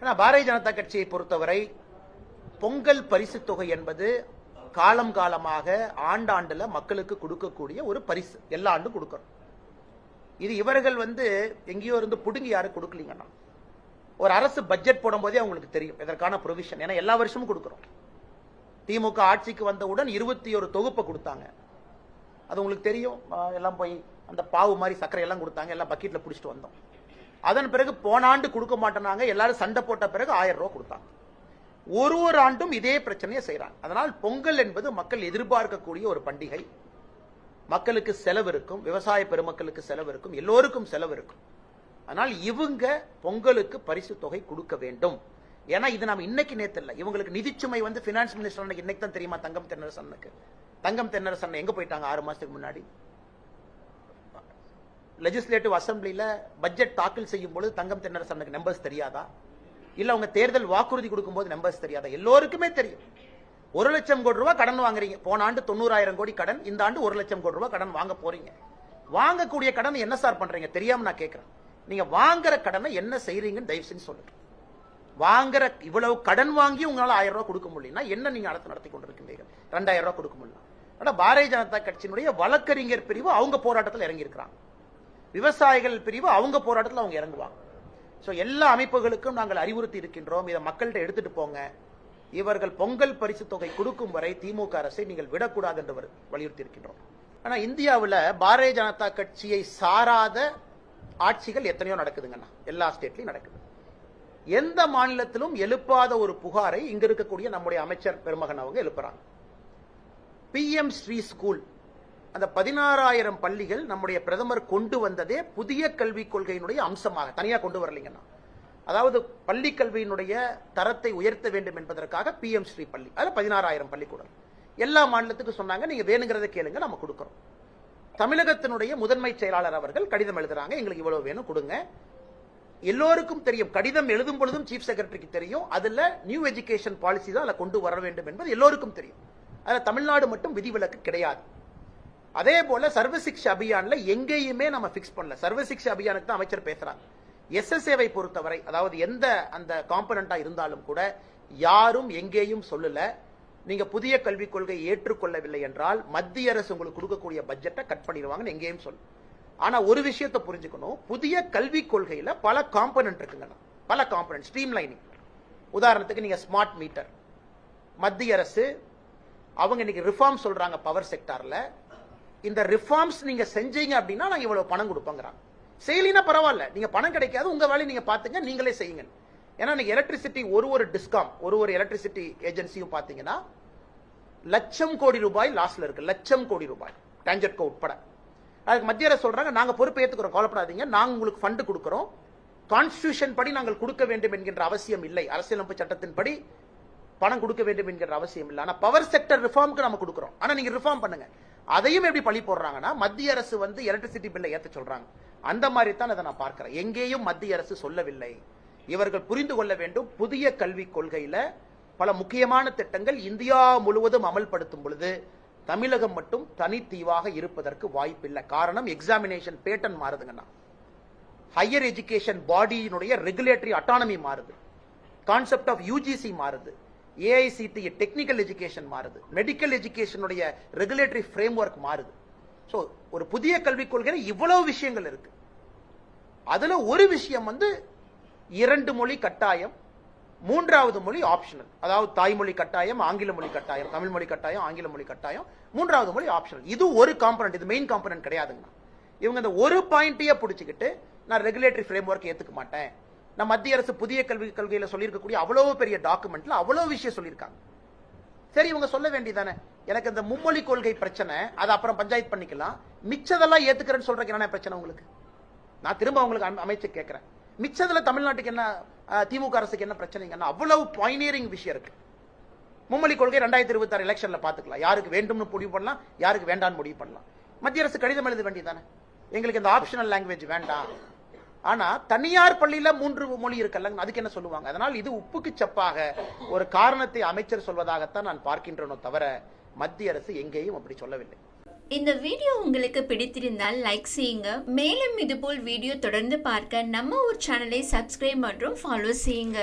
ஏன்னா பாரதிய ஜனதா கட்சியை பொறுத்தவரை பொங்கல் பரிசு தொகை என்பது காலம் காலமாக ஆண்டாண்டுல மக்களுக்கு கொடுக்கக்கூடிய ஒரு பரிசு. எல்லா ஆண்டும் கொடுக்கணும் இது இவர்கள் வந்து எங்கேயோ இருந்து பிடுங்கி யாரும் கொடுக்கலீங்கன்னா ஒரு அரசு பட்ஜெட் போடும்போதே அவங்களுக்கு தெரியும் இதற்கான ப்ரொவிஷன் ஏன்னா எல்லா வருஷமும் கொடுக்குறோம். திமுக ஆட்சிக்கு வந்தவுடன் இருபத்தி ஒரு தொகுப்பை கொடுத்தாங்க. அது உங்களுக்கு தெரியும். எல்லாம் போய் அந்த பாவு மாதிரி சர்க்கரை எல்லாம் கொடுத்தாங்க. எல்லாம் பக்கெட்டில் பிடிச்சிட்டு வந்தோம். அதன் பிறகு போன ஆண்டு கொடுக்க மாட்டேனாங்க. எல்லாரும் சண்டை போட்ட பிறகு ஆயிரம் ரூபா கொடுத்தாங்க. ஒரு ஒரு ஆண்டும் இதே பிரச்சனையை செய்கிறாங்க அதனால் பொங்கல் என்பது மக்கள் எதிர்பார்க்கக்கூடிய ஒரு பண்டிகை. மக்களுக்கு செலவு இருக்கும். விவசாய பெருமக்களுக்கு செலவு இருக்கும். எல்லோருக்கும் செலவு இருக்கும். ஆனால் இவங்க பொங்கலுக்கு பரிசு தொகை கொடுக்க வேண்டும். ஏன்னா இது நம்ம இன்னைக்கு நேத்து இல்லை. இவங்களுக்கு நிதிச்சுமை வந்து பினான்ஸ் மினிஸ்டர் இன்னைக்கு தான் தெரியுமா? தங்கம் தென்னரசனுக்கு தங்கம் தென்னரசன் எங்க போயிட்டாங்க? ஆறு மாசத்துக்கு முன்னாடி? லெஜிஸ்லேட்டிவ் அசம்பிளியில் பட்ஜெட் தாக்கல் செய்யும் பொழுது தங்கம் தென்னரசனுக்கு நம்பர்ஸ் தெரியாதா? இல்லை அவங்க தேர்தல் வாக்குறுதி கொடுக்கும்போது நம்பர்ஸ் தெரியாதா? எல்லோருக்குமே தெரியும். ஒரு லட்சம் கோடி ரூபாய் கடன் வாங்குறீங்க. போன ஆண்டு தொண்ணூறாயிரம் கோடி கடன். இந்த ஆண்டு ஒரு லட்சம் கோடி ரூபாய் கடன் வாங்க போறீங்க. வாங்கக்கூடிய கடன் என்ன சார் பண்றீங்க? தெரியாம நான் கேட்கிறேன் நீங்க வாங்குற கடனை என்ன செய்றீங்கன்னு தயவு செஞ்சு சொல்லுங்க. வாங்குற இவ்வளவு கடன் வாங்கி உங்களால ஆயிரம் ரூபாய் கொடுக்க முடியலன்னா என்ன நீங்க அடுத்து நடத்தி கொண்டிருக்கின்றீர்கள் ரெண்டாயிரம் ரூபாய் கொடுக்க முடியல ஆனால் பாரதிய ஜனதா கட்சியினுடைய வழக்கறிஞர் பிரிவு அவங்க போராட்டத்தில் இறங்கியிருக்கிறாங்க. விவசாயிகள் பிரிவு அவங்க போராட்டத்தில் அவங்க இறங்குவாங்க. ஸோ எல்லா அமைப்புகளுக்கும் நாங்கள் அறிவுறுத்தி இருக்கின்றோம். இதை மக்கள்கிட்ட எடுத்துட்டு போங்க. இவர்கள் பொங்கல் பரிசு தொகை கொடுக்கும் வரை திமுக அரசை நீங்கள் விடக்கூடாது என்று வலியுறுத்தி இருக்கின்றோம். ஆனால் இந்தியாவில் பாரதிய ஜனதா கட்சியை சாராத ஆட்சிகள் எத்தனையோ நடக்குதுங்கண்ணா எல்லா ஸ்டேட்லையும் நடக்குது. எந்த மாநிலத்திலும் எழுப்பாத ஒரு புகாரை இங்க இருக்கக்கூடிய நம்முடைய அமைச்சர் பெருமகன் அவங்க எழுப்புறாங்க. பிஎம் ஸ்ரீ ஸ்கூல் அந்த பதினாறாயிரம் பள்ளிகள் நம்முடைய பிரதமர் கொண்டு வந்ததே புதிய கல்விக் கொள்கையினுடைய அம்சமாக தனியாக கொண்டு வரலீங்கன்னா. அதாவது பள்ளி கல்வியினுடைய தரத்தை உயர்த்த வேண்டும் என்பதற்காக பிஎம் ஸ்ரீ பள்ளி அதில் பதினாறாயிரம் பள்ளிக்கூடம். எல்லா மாநிலத்துக்கும் சொன்னாங்க நீங்க வேணுங்கிறத கேளுங்க நம்ம கொடுக்குறோம். தமிழகத்தினுடைய முதன்மை செயலாளர் அவர்கள் கடிதம் எழுதுறாங்க எங்களுக்கு இவ்வளவு வேணும் கொடுங்க. எல்லோருக்கும் தெரியும் கடிதம் எழுதும் பொழுதும் சீஃப் செக்ரட்டரிக்கு தெரியும் அதுல நியூ எஜுகேஷன் பாலிசி தான் அதில் கொண்டு வர வேண்டும் என்பது எல்லோருக்கும் தெரியும். அதில் தமிழ்நாடு மட்டும் விதிவிலக்கு கிடையாது. அதே போல சர்வசிக்ஷா அபியான்ல எங்கேயுமே நம்ம பிக்ஸ் பண்ணல. சர்வசிக்ஷா அபியானுக்கு தான் அமைச்சர் பேசுறாங்க எஸ்எஸ்ஏவை பொறுத்தவரை அதாவது எந்த அந்த காம்பனண்டா இருந்தாலும் கூட யாரும் எங்கேயும் சொல்லல. நீங்க புதிய கல்விக் கொள்கை ஏற்றுக்கொள்ளவில்லை என்றால் மத்திய அரசு உங்களுக்கு கொடுக்கக்கூடிய பட்ஜெட்டை கட் பண்ணிடுவாங்கன்னு எங்கேயும் சொல்லு ஆனா ஒரு விஷயத்தை புரிஞ்சுக்கணும். புதிய கல்விக் கொள்கையில பல காம்பனன்ட் இருக்குங்க. பல காம்பனன்ட் ஸ்ட்ரீம் லைனிங் உதாரணத்துக்கு நீங்க ஸ்மார்ட் மீட்டர் மத்திய அரசு அவங்க இன்னைக்கு ரிஃபார்ம் சொல்றாங்க பவர் செக்டார்ல இந்த ரிஃபார்ம்ஸ் நீங்க செஞ்சீங்க அப்படின்னா நாங்க இவ்வளவு பணம் கொடுப்போங்கிறாங்க செய்யலினா பரவாயில்ல. நீங்க பணம் கிடைக்காது உங்க வேலையை நீங்க பாத்துங்க நீங்களே செய்யுங்க. ஏன்னா நீங்க எலக்ட்ரிசிட்டி ஒரு ஒரு டிஸ்காம் ஒரு ஒரு எலக்ட்ரிசிட்டி ஏஜென்சியும் பாத்தீங்கன்னா லட்சம் கோடி ரூபாய் லாஸ்ல இருக்கு. லட்சம் கோடி ரூபாய். டேஞ்சட்கோ உட்பட. அதுக்கு மத்திய அரசு சொல்றாங்க நாங்க பொறுப்பு ஏத்துக்கிறோம் கவலைப்படாதீங்க. நாங்க உங்களுக்கு ஃபண்டு கொடுக்குறோம். கான்ஸ்டியூஷன் படி நாங்கள் கொடுக்க வேண்டும் என்கின்ற அவசியம் இல்லை. அரசியலமைப்பு சட்டத்தின்படி பணம் கொடுக்க வேண்டும் என்கிற அவசியம் இல்லை. ஆனா பவர் செக்டர் ரிஃபார்முக்கு நம்ம கொடுக்குறோம். ஆனா நீங்க ரிஃபார்ம் பண்ணுங்க. அதையும் எப்படி பழி போடுறாங்கன்னா மத்திய அரசு வந்து எலக்ட்ரிசிட்டி பில்லை ஏற்ற சொல்றாங்க. அந்த மாதிரி தான் அதை நான் பார்க்கிறேன். எங்கேயும் மத்திய அரசு சொல்லவில்லை. இவர்கள் புரிந்து கொள்ள வேண்டும் புதிய கல்விக் கொள்கையில பல முக்கியமான திட்டங்கள் இந்தியா முழுவதும் அமல்படுத்தும் பொழுது தமிழகம் மட்டும் தனித்தீவாக இருப்பதற்கு வாய்ப்பில்லை. காரணம் எக்ஸாமினேஷன் பேட்டன் மாறுதுங்கன்னா. ஹையர் எஜுகேஷன் பாடியினுடைய ரெகுலேட்டரி அட்டானமி மாறுது. கான்செப்ட் ஆஃப் யூஜிசி மாறுது. ஏஐசிடி டெக்னிக்கல் எஜுகேஷன் மாறுது. மெடிக்கல் எஜுகேஷனுடைய ரெகுலேட்டரி ஃப்ரேம் ஒர்க் மாறுது. ஸோ ஒரு புதிய கல்விக் கொள்கையில இவ்வளவு விஷயங்கள் இருக்கு. அதுல ஒரு விஷயம் வந்து இரண்டு மொழி கட்டாயம் மூன்றாவது மொழி ஆப்ஷனல் அதாவது தாய்மொழி கட்டாயம் ஆங்கில மொழி கட்டாயம் தமிழ் மொழி கட்டாயம் ஆங்கில மொழி கட்டாயம் மூன்றாவது மொழி ஆப்ஷனல் இது ஒரு காம்பனன்ட் இது மெயின் காம்பனன்ட் கிடையாதுங்க இவங்க இந்த ஒரு பாயிண்ட்டையே பிடிச்சிக்கிட்டு நான் ரெகுலேட்டரி ஃப்ரேம் ஒர்க் ஏற்றுக்க மாட்டேன். நான் மத்திய அரசு புதிய கல்வி கொள்கையில சொல்லியிருக்கக்கூடிய அவ்வளவு பெரிய டாக்குமெண்ட்ல அவ்வளவு விஷயம் சொல்லியிருக்காங்க. சரி இவங்க சொல்ல வேண்டியதானே எனக்கு இந்த மும்மொழி கொள்கை பிரச்சனை அதை அப்புறம் பஞ்சாயத்து பண்ணிக்கலாம். மிச்சதெல்லாம் ஏத்துக்கிறேன்னு சொல்றதுக்கு என்னென்ன பிரச்சனை உங்களுக்கு? நான் திரும்ப உங்களுக்கு அமை- அமைச்சு கேட்கிறேன். மிச்சதுல தமிழ்நாட்டுக்கு என்ன திமுக அரசுக்கு என்ன பிரச்சனைங்கன்னா அவ்வளவு பாயினியரிங் விஷயம் இருக்கு. மும்மொழி கொள்கை ரெண்டாயிரத்தி இருபத்தி ஆறு எலெக்ஷன்ல பாத்துக்கலாம் யாருக்கு வேண்டும்னு முடிவு பண்ணலாம் யாருக்கு வேண்டாம்னு முடிவு பண்ணலாம். மத்திய அரசு கடிதம் எழுத வேண்டியதானே எங்களுக்கு இந்த ஆப்ஷனல் லாங்குவேஜ் வேண்டாம். ஆனா தனியார் பள்ளியில மூன்று மொழி இருக்குல்ல அதுக்கு என்ன சொல்லுவாங்க? அதனால் இது உப்புக்கு சப்பாக ஒரு காரணத்தை அமைச்சர் சொல்வதாகத்தான் நான் பார்க்கின்றனோ தவிர மத்திய அரசு எங்கேயும் அப்படி சொல்லவில்லை. இந்த வீடியோ உங்களுக்கு பிடித்திருந்தால் லைக் செய்யுங்க. மேலும் இதுபோல் வீடியோ தொடர்ந்து பார்க்க நம்ம ஒரு சேனலை சப்ஸ்கிரைப் மற்றும் ஃபாலோ செய்யுங்க.